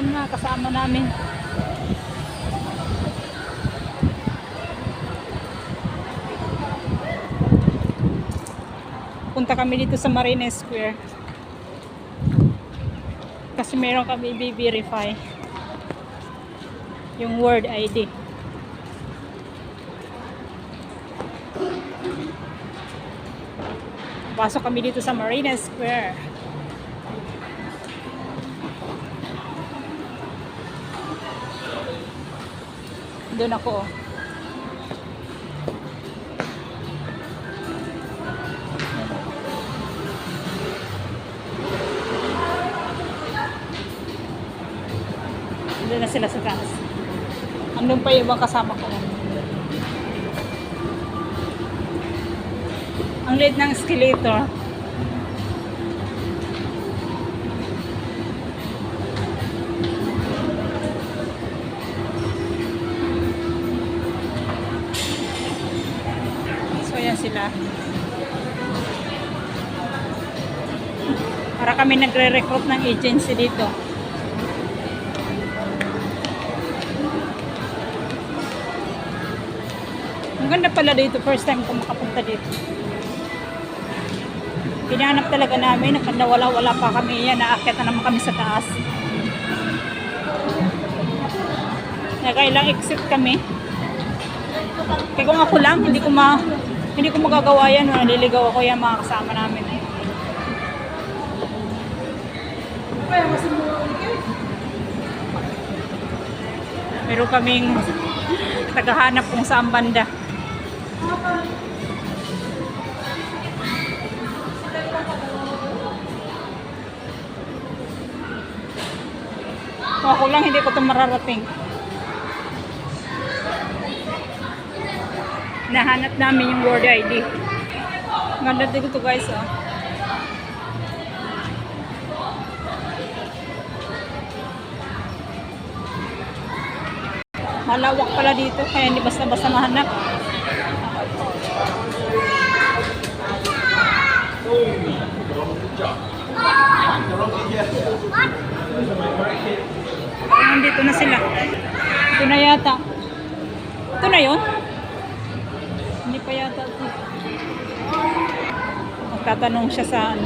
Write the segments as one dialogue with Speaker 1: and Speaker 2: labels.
Speaker 1: Yan mga kasama namin. Punta kami dito sa Marina Square. Kasi meron kami i-verify yung word ID. Pasok kami dito sa Marina Square. Doon ako. oh. Na sila sa taas. Andun pa yung ibang kasama ko. Ang liit ng escalator. So, yan sila. Para kami nagre-recruit ng agency dito. Ang ganda pala dito. First time ko makapunta dito. Pinanap talaga namin. Nakandawala-wala pa kami. Yan, naakyat na naman kami sa taas. Nakailang exit kami. Kaya kung ako lang, hindi ko ma hindi ko magagawa yan. Naliligaw ako yan mga kasama namin. Meron kaming tagahanap kung saan banda. Ako lang, hindi ko ito mararating. Nahanap namin yung word ID. Ganda din ito guys, oh. Malawak pala dito, kaya hindi basta-basta mahanap. Nandito na sila. Ito na yata. Ito na yon? Pa yata. Magtatanong siya saan.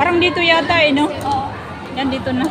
Speaker 1: Parang dito yata eh, no? Yan, dito na.